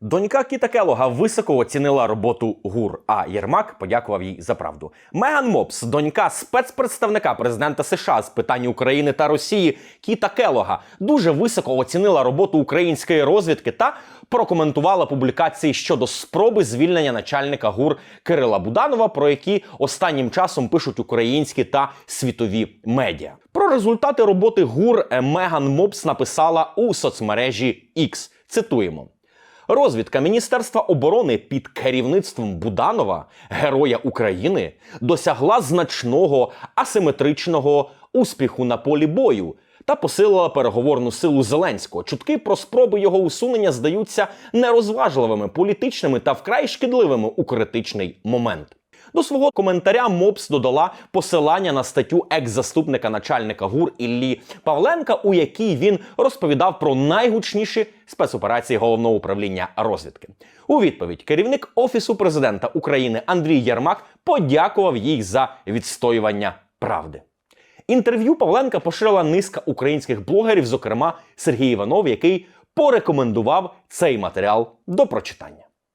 Донька Кіта Келога високо оцінила роботу ГУР, а Єрмак подякував їй за правду. Меган Мопс, донька спецпредставника президента США з питань України та Росії Кіта Келога, дуже високо оцінила роботу української розвідки та прокоментувала публікації щодо спроби звільнення начальника ГУР Кирила Буданова, про які останнім часом пишуть українські та світові медіа. Про результати роботи ГУР Меган Мопс написала у соцмережі X. Цитуємо. Розвідка Міністерства оборони під керівництвом Буданова, героя України, досягла значного асиметричного успіху на полі бою та посилила переговорну силу Зеленського. Чутки про спроби його усунення здаються нерозважливими, політичними та вкрай шкідливими у критичний момент. До свого коментаря Мопс додала посилання на статтю екс-заступника начальника ГУР Іллі Павленка, у якій він розповідав про найгучніші спецоперації головного управління розвідки. У відповідь керівник офісу президента України Андрій Єрмак подякував їй за відстоювання правди. Інтерв'ю Павленка поширила низка українських блогерів, зокрема Сергій Іванов, який порекомендував цей матеріал до прочитання.